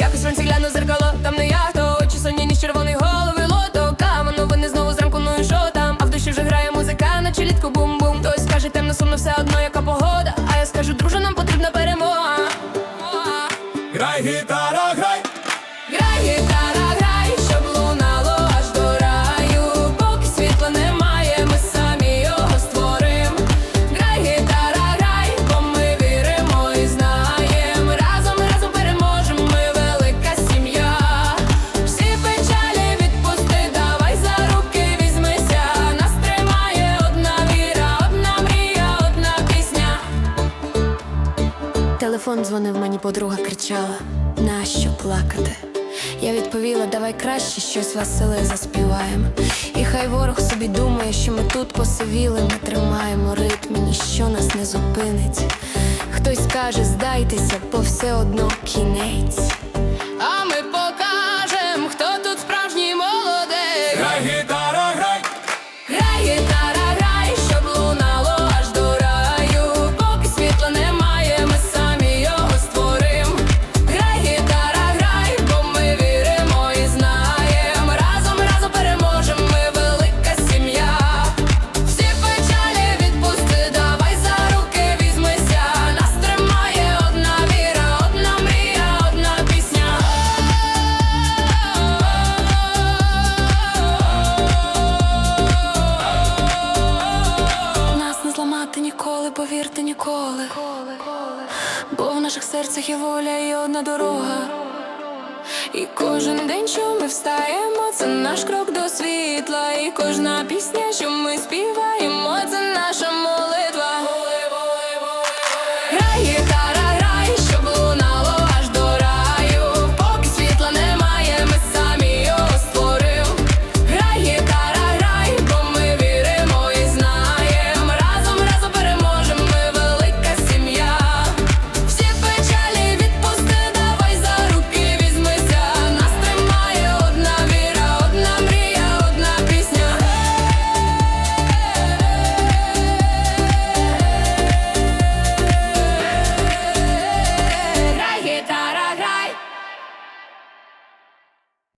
Якось вранці гляну зеркало, там не я, то очі сонні, ніж червоний голови лото Кама, новини знову зранку, ну і що там? А в душі вже грає музика, наче літку бум-бум. Хтось скаже, темно, сумно, все одно, яка погода. А я скажу, друже, нам потрібна перемога. Грай, гітара, Грай, Телефон дзвонив мені, подруга кричала, нащо плакати? Я відповіла, давай краще щось веселе заспіваємо. І хай ворог собі думає, що ми тут посивіли, ми тримаємо ритм, ніщо нас не зупинить. Хтось каже, здайтеся, бо все одно кінець. Повірте ніколи. Бо в наших серцях є воля і одна дорога. І кожен день, що ми встаємо, це наш крок до світла. І кожна пісня, що ми співаємо,